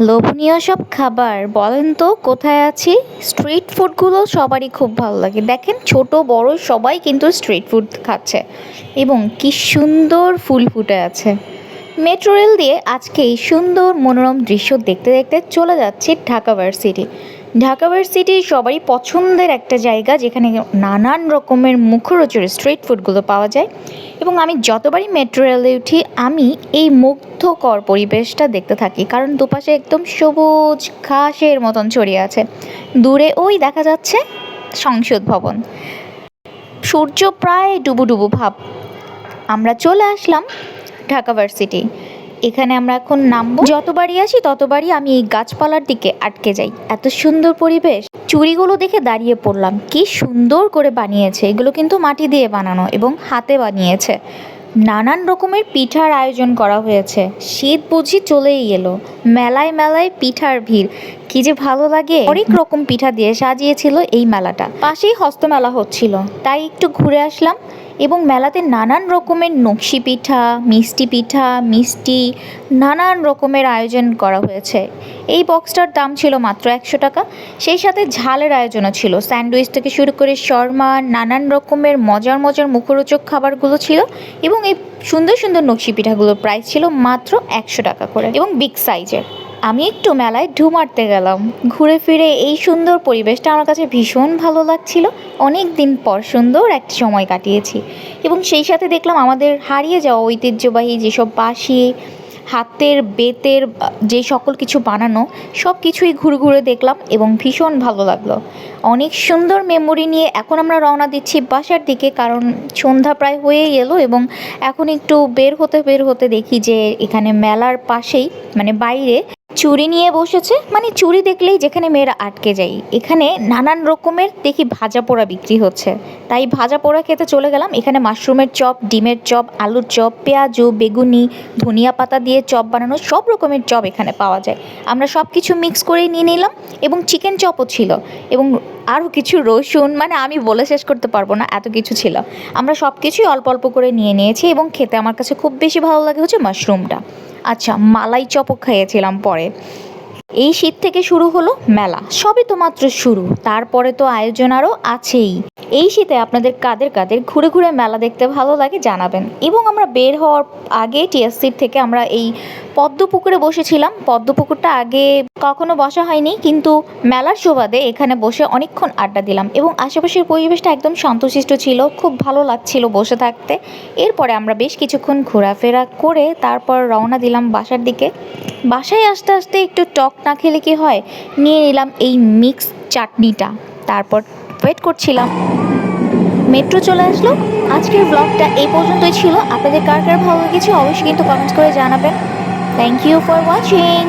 লোভনীয় সব খাবার, বলেন তো কোথায় আছি? স্ট্রিট ফুডগুলো সবারই খুব ভালো লাগে। দেখেন ছোট, বড় সবাই কিন্তু স্ট্রিট ফুড খাচ্ছে। এবং কি সুন্দর ফুল ফুটে আছে। মেট্রো রেল দিয়ে আজকে এই সুন্দর মনোরম দৃশ্য দেখতে দেখতে চলে যাচ্ছি ঢাকা ভার্সিটি। ঢাকা ভার্সিটি সবারই পছন্দের একটা জায়গা যেখানে নানান রকমের মুখরোচক স্ট্রিট ফুডগুলো পাওয়া যায়। এবং আমি যতবারই মেট্রো রেলে উঠি, আমি এই মুগ্ধকর পরিবেশটা দেখতে থাকি। কারণ দুপাশে একদম সবুজ ঘাসের মতন ছড়িয়ে আছে। দূরে ওই দেখা যাচ্ছে সংসদ ভবন। সূর্য প্রায় ডুবু ডুবু ভাব। আমরা চলে আসলাম ঢাকা ভার্সিটি। এখানে আমরা এখন নামবো। যতবারই আসি, ততবারই আমি এই গাছপালার দিকে আটকে যাই। এত সুন্দর পরিবেশ। চুড়িগুলো দেখে দাঁড়িয়ে পড়লাম। কি সুন্দর করে বানিয়েছে। এগুলো কিন্তু মাটি দিয়ে বানানো এবং হাতে বানিয়েছে। নানান রকমের পিঠার আয়োজন করা হয়েছে। শীত বুঝি চলেই এলো। মেলায় মেলায় পিঠার ভিড়। কি যে ভালো লাগে। অনেক রকম পিঠা দিয়ে সাজিয়েছিল এই মেলাটা। পাশেই হস্তমেলা হচ্ছিল। তাই একটু ঘুরে আসলাম। এবং মেলাতে নানান রকমের নকশি পিঠা, মিষ্টি পিঠা, মিষ্টি, নানান রকমের আয়োজন করা হয়েছে। এই বক্সটার দাম ছিল মাত্র একশো টাকা। সেই সাথে ঝালের আয়োজনও ছিল। স্যান্ডউইচ থেকে শুরু করে শর্মা, নানান রকমের মজার মজার মুখরোচক খাবারগুলো ছিল এবং এই সুন্দর সুন্দর নকশি পিঠাগুলোর প্রাইস ছিল মাত্র একশো টাকা করে এবং বিগ সাইজের আমি একটু মেলায় ঢু মারতে গেলাম। ঘুরে ফিরে এই সুন্দর পরিবেশটা আমার কাছে ভীষণ ভালো লাগছিল। অনেক দিন পর সুন্দর একটা সময় কাটিয়েছি। এবং সেই সাথে দেখলাম আমাদের হারিয়ে যাওয়া ঐতিহ্যবাহী যেসব বাসি হাতের, বেতের, যে সকল কিছু বানানো, সব কিছুই ঘুরে ঘুরে দেখলাম এবং ভীষণ ভালো লাগল। অনেক সুন্দর মেমোরি নিয়ে এখন আমরা রওনা দিচ্ছি বাসার দিকে কারণ সন্ধ্যা প্রায় হয়েই এলো এবং এখন একটু বের হতে বের হতে দেখি যে এখানে মেলার পাশেই মানে বাইরে চুড়ি নিয়ে বসেছে? মানে চুড়ি দেখলেই যেখানে মেয়েরা আটকে যাই এখানে নানান রকমের দেখি ভাজা পোড়া বিক্রি হচ্ছে। তাই ভাজা পোড়া খেতে চলে গেলাম। এখানে মাশরুমের চপ, ডিমের চপ, আলুর চপ, পেঁয়াজু, বেগুনি, ধনিয়া পাতা দিয়ে চপ বানানো সব রকমের চপ এখানে পাওয়া যায়। আমরা সব কিছু মিক্স করেই নিয়ে নিলাম এবং চিকেন চপও ছিল এবং আরও কিছু রসুন মানে আমি বলে শেষ করতে পারব না, এত কিছু ছিল। আমরা সব কিছুই অল্প অল্প করে নিয়ে নিয়েছি এবং খেতে আমার কাছে খুব বেশি ভালো লাগে হচ্ছে মাশরুমটা। আচ্ছা মালাই চপও খেয়েছিলাম পরে। এই শীত থেকে শুরু হলো মেলা। সবই তো মাত্র শুরু। তারপরে তো আয়োজন আরও আছেই। এই শীতে আপনাদের কাদের কাদের ঘুরে ঘুরে মেলা দেখতে ভালো লাগে জানাবেন। এবং আমরা বের হওয়ার আগে টিএসসির থেকে আমরা এই পদ্মপুকুরে বসেছিলাম। পদ্মপুকুরটা আগে কখনো বসা হয়নি, কিন্তু মেলার সুবাদে এখানে বসে অনেকক্ষণ আড্ডা দিলাম এবং আশেপাশের পরিবেশটা একদম শান্তশিষ্ট ছিল, খুব ভালো লাগছিল বসে থাকতে। এরপরে আমরা বেশ কিছুক্ষণ ঘোরাফেরা করে তারপর রওনা দিলাম বাসার দিকে। বাসায় আসতে আসতে একটু টক না খেলে কি হয়, নিয়ে নিলাম এই মিক্স চাটনিটা। তারপর ওয়েট করছিলাম। মেট্রো চলে আসলো। আজকের ব্লগটা এই পর্যন্তই ছিল। আপনাদের কার কার ভালো লেগেছে অবশ্যই কিন্তু কমেন্টস করে জানাবেন। Thank you for watching